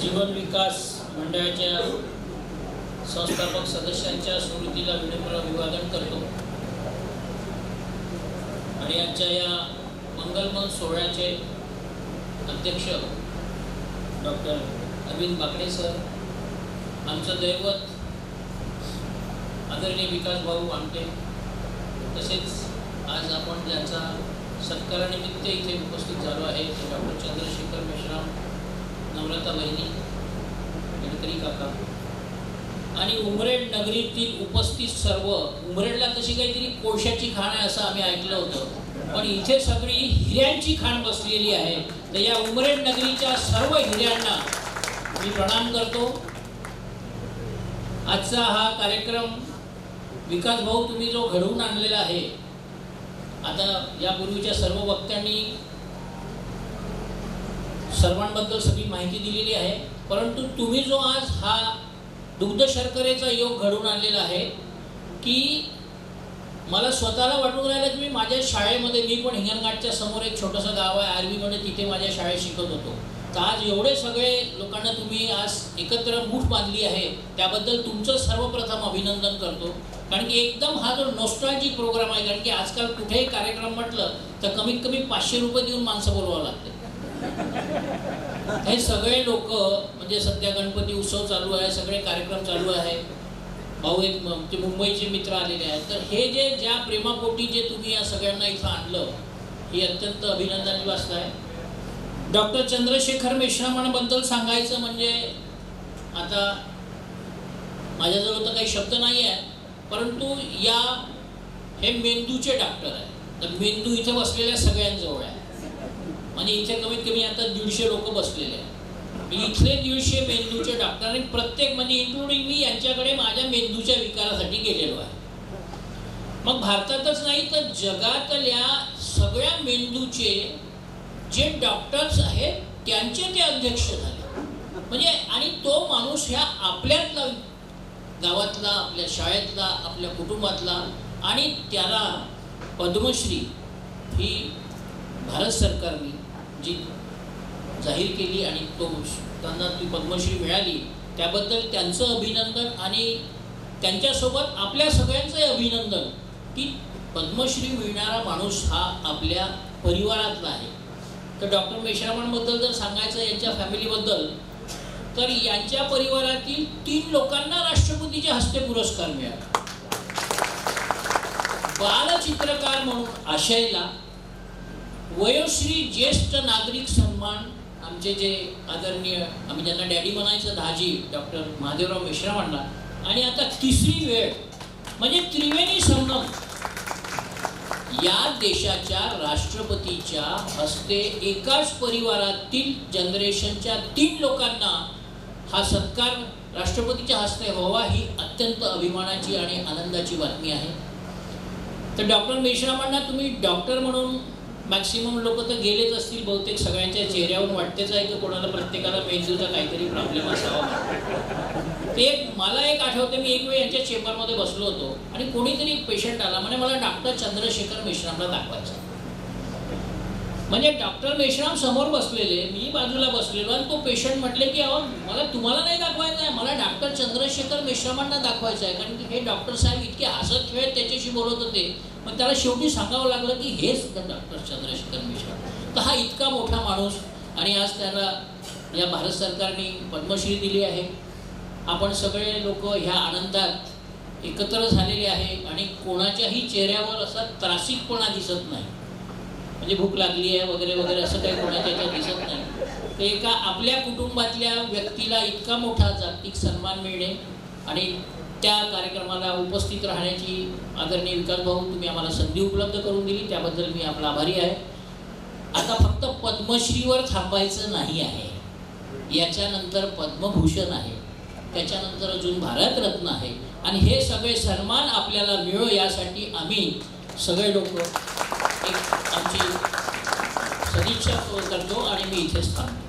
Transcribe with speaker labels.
Speaker 1: जीवन विकास मंडळाच्या संस्थापक सदस्यांच्या स्मृतीला विनम्र अभिवादन करतो. आणि आजच्या या मंगलमन सोहळ्याचे अध्यक्ष डॉक्टर अरविंद बाकडे सर आमचं दैवत आदरणीय विकास भाऊ आमटे तसेच आज आपण ज्यांचा सत्कारानिमित्त इथे उपस्थित झालो आहे ते डॉक्टर चंद्रशेखर मेश्राम नम्रता बहिणी गडकरी काका. आणि उमरेड नगरीतील उपस्थित सर्व उमरेडला तशी काहीतरी कोळशाची खाण आहे असं आम्ही ऐकलं होतं. पण इथे सगळी हिऱ्यांची खाण बसलेली आहे. तर या उमरेड नगरीच्या सर्व हिऱ्यांना मी प्रणाम करतो. आजचा हा कार्यक्रम विकास भाऊ तुम्ही जो घडवून आणलेला आहे आता यापूर्वीच्या सर्व वक्त्यांनी सर्वांबद्दल सगळी माहिती दिलेली आहे. परंतु तुम्ही जो आज हा दुग्ध शर्करेचा योग घडवून आणलेला आहे की मला स्वतःला वाटून राहिलं की मी माझ्या शाळेमध्ये मी पण हिंगणघाटच्या समोर एक छोटंसं गाव आहे आर्वीमध्ये तिथे माझ्या शाळेत शिकत होतो. तर आज एवढे सगळे लोकांना तुम्ही आज एकत्र मूठ बांधली आहे त्याबद्दल तुमचं सर्वप्रथम अभिनंदन करतो. कारण की एकदम हा जो नॉस्ट्रॉलजिक प्रोग्राम आहे कारण की आजकाल कुठेही कार्यक्रम म्हटलं तर कमीत कमी पाचशे रुपये देऊन माणसं बोलवावं लागते. हे सगळे लोक म्हणजे सध्या गणपती उत्सव चालू आहे सगळे कार्यक्रम चालू आहे. भाऊ एक ते मुंबईचे मित्र आलेले आहेत. तर हे जे ज्या प्रेमापोटी जे तुम्ही या सगळ्यांना इथं आणलं ही अत्यंत अभिनंदनाची वास्त आहे. डॉक्टर चंद्रशेखर मेश्रामांबद्दल सांगायचं म्हणजे आता माझ्याजवळ तर काही शब्द नाही आहे परंतु या हे मेंदूचे डॉक्टर आहे तर मेंदू इथे बसलेल्या सगळ्यांजवळ आहे. म्हणजे इथे कमीत कमी आता दीडशे लोक बसलेले आहेत. मी इथले दीडशे मेंदूचे डॉक्टर आणि प्रत्येक म्हणजे इन्क्लुडिंग मी यांच्याकडे माझ्या मेंदूच्या विकारासाठी गेलेलो आहे. मग भारतातच नाही तर जगातल्या सगळ्या मेंदूचे जे डॉक्टर्स आहेत त्यांचे ते अध्यक्ष झाले. म्हणजे आणि तो माणूस ह्या आपल्यातला गावातला आपल्या शाळेतला आपल्या कुटुंबातला आणि त्याला पद्मश्री ही भारत सरकारने जी जाहीर केली आणि तो त्यांना ती पद्मश्री मिळाली त्याबद्दल त्यांचं अभिनंदन आणि त्यांच्यासोबत आपल्या सगळ्यांचंही अभिनंदन की पद्मश्री मिळणारा माणूस हा आपल्या परिवारातला आहे. तर डॉक्टर मेश्रामांबद्दल जर सांगायचं यांच्या फॅमिलीबद्दल तर यांच्या परिवारातील तीन लोकांना राष्ट्रपतीच्या हस्ते पुरस्कार मिळाला. बालचित्रकार म्हणून आशयला वयोश्री ज्येष्ठ नागरिक सन्मान आमचे जे आदरणीय आम्ही ज्यांना डॅडी म्हणायचं धाजी डॉक्टर महादेवराव मेश्रामांना आणि आता तिसरी वेळ म्हणजे त्रिवेणी संगम या देशाच्या राष्ट्रपतीच्या हस्ते एकाच परिवारातील जनरेशनच्या तीन लोकांना हा सत्कार राष्ट्रपतीच्या हस्ते व्हावा ही अत्यंत अभिमानाची आणि आनंदाची बातमी आहे. तर डॉक्टर मेश्रामांना तुम्ही डॉक्टर म्हणून मॅक्सिमम लोक तर गेलेच असतील बहुतेक सगळ्यांच्या चेहऱ्यावरून वाटतेच आहे की कोणाला प्रत्येकाला मेंदूचा काहीतरी प्रॉब्लेम असावा ते एक मला एक आठवते मी एक वेळ यांच्या चेंबरमध्ये बसलो होतो आणि कोणीतरी पेशंट आला. म्हणजे मला डॉक्टर चंद्रशेखर मिश्रामला दाखवायचं म्हणजे डॉक्टर मेश्राम समोर बसलेले मी बाजूला बसलेलो आणि तो पेशंट म्हटले की अहो मला तुम्हाला नाही दाखवायचं आहे मला डॉक्टर चंद्रशेखर मेश्रामांना दाखवायचं आहे. कारण की हे डॉक्टर साहेब इतके हसत खेळत त्याच्याशी बोलत होते. मग त्याला शेवटी सांगावं लागलं की हेच डॉक्टर चंद्रशेखर मेश्राम. तर हा इतका मोठा माणूस आणि आज त्याला या भारत सरकारने पद्मश्री दिली आहे. आपण सगळे लोक ह्या आनंदात एकत्र झालेले आहे आणि कोणाच्याही चेहऱ्यावर असा त्रासिकपणा दिसत नाही. म्हणजे भूक लागली आहे वगैरे वगैरे असं काही कोणाच्या याच्यात दिसत नाही. तर एका आपल्या कुटुंबातल्या व्यक्तीला इतका मोठा जागतिक सन्मान मिळणे आणि त्या कार्यक्रमाला उपस्थित राहण्याची आदरणीय विकास भाऊ तुम्ही आम्हाला संधी उपलब्ध करून दिली. त्याबद्दल मी आपला आभारी आहे. आता फक्त पद्मश्रीवर थांबायचं नाही आहे. याच्यानंतर पद्मभूषण आहे. त्याच्यानंतर अजून भारतरत्न आहे. आणि हे सगळे सन्मान आपल्याला मिळो यासाठी आम्ही सगळे लोक एक आमची सदिच्छा करतो आणि मी इथेच थांबतो.